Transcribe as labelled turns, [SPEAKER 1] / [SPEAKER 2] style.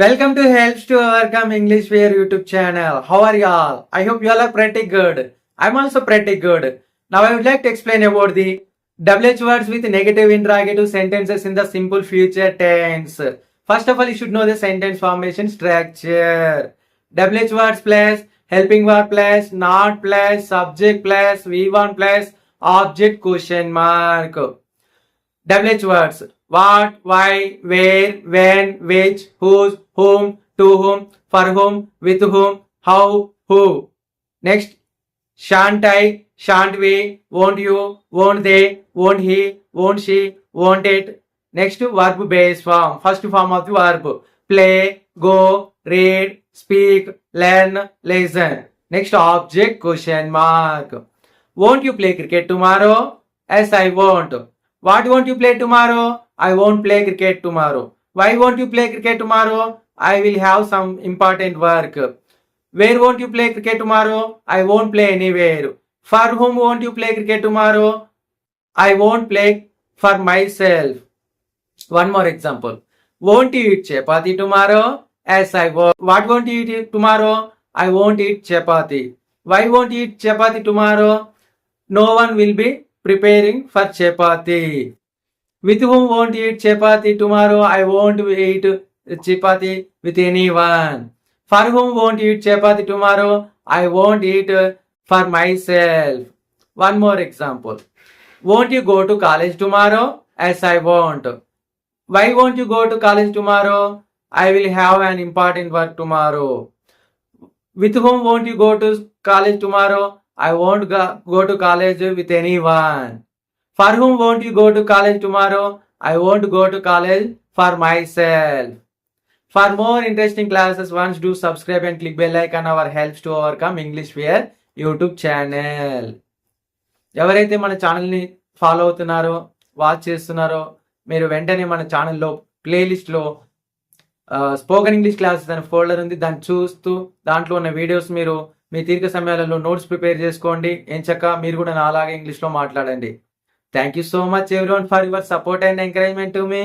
[SPEAKER 1] Welcome to Helps to Overcome English Wear YouTube channel. How are y'all? I hope y'all are pretty good. I'm also pretty good. Now I would like to explain about the WH words with negative interrogative sentences in the simple future tense. First of all, you should know the sentence formation structure. WH words plus helping verb plus not plus subject plus V1 plus object question mark. WH words. What, why, where, when, which, whose, whom, to whom, for whom, with whom, how, who. Next, shan't I, shan't we, won't you, won't they, won't he, won't she, won't it. Next, verb base form. First form of the verb. Play, go, read, speak, learn, listen. Next, object question mark. Won't you play cricket tomorrow? Yes, I won't. What won't you play tomorrow? I won't play cricket tomorrow. Why won't you play cricket tomorrow? I will have some important work. Where won't you play cricket tomorrow? I won't play anywhere. For whom won't you play cricket tomorrow? I won't play for myself. One more example. Won't you eat chapati tomorrow? Yes, I won't. What won't you eat tomorrow? I won't eat chapati. Why won't you eat chapati tomorrow? No one will be preparing for chapati. With whom won't eat chapati tomorrow? I won't eat chapati with anyone. For whom won't eat chapati tomorrow? I won't eat for myself. One more example. Won't you go to college tomorrow? As I won't. Why won't you go to college tomorrow? I will have an important work tomorrow. With whom won't you go to college tomorrow? I won't go to college with anyone for whom won't you go to college tomorrow I won't go to college for myself for more interesting classes once do subscribe and click bell like on our helps to come English wear YouTube channel ఎవరైతే మన ఛానల్ని follow అవుతున్నారో watch చేస్తున్నారో మీరు వెంటనే మన ఛానల్లో ప్లేలిస్ట్లో స్పోకెన్ ఇంగ్లీష్ క్లాసెస్ అనే ఫోల్డర్ ఉంది దాన్ని చూస్తూ దాంట్లో ఉన్న వీడియోస్ మీరు మీ తీరిక సమయాలలో నోట్స్ ప్రిపేర్ చేసుకోండి ఎంచక్క మీరు కూడా నాలాగే ఇంగ్లీష్లో మాట్లాడండి thank you so much everyone for your support and encouragement me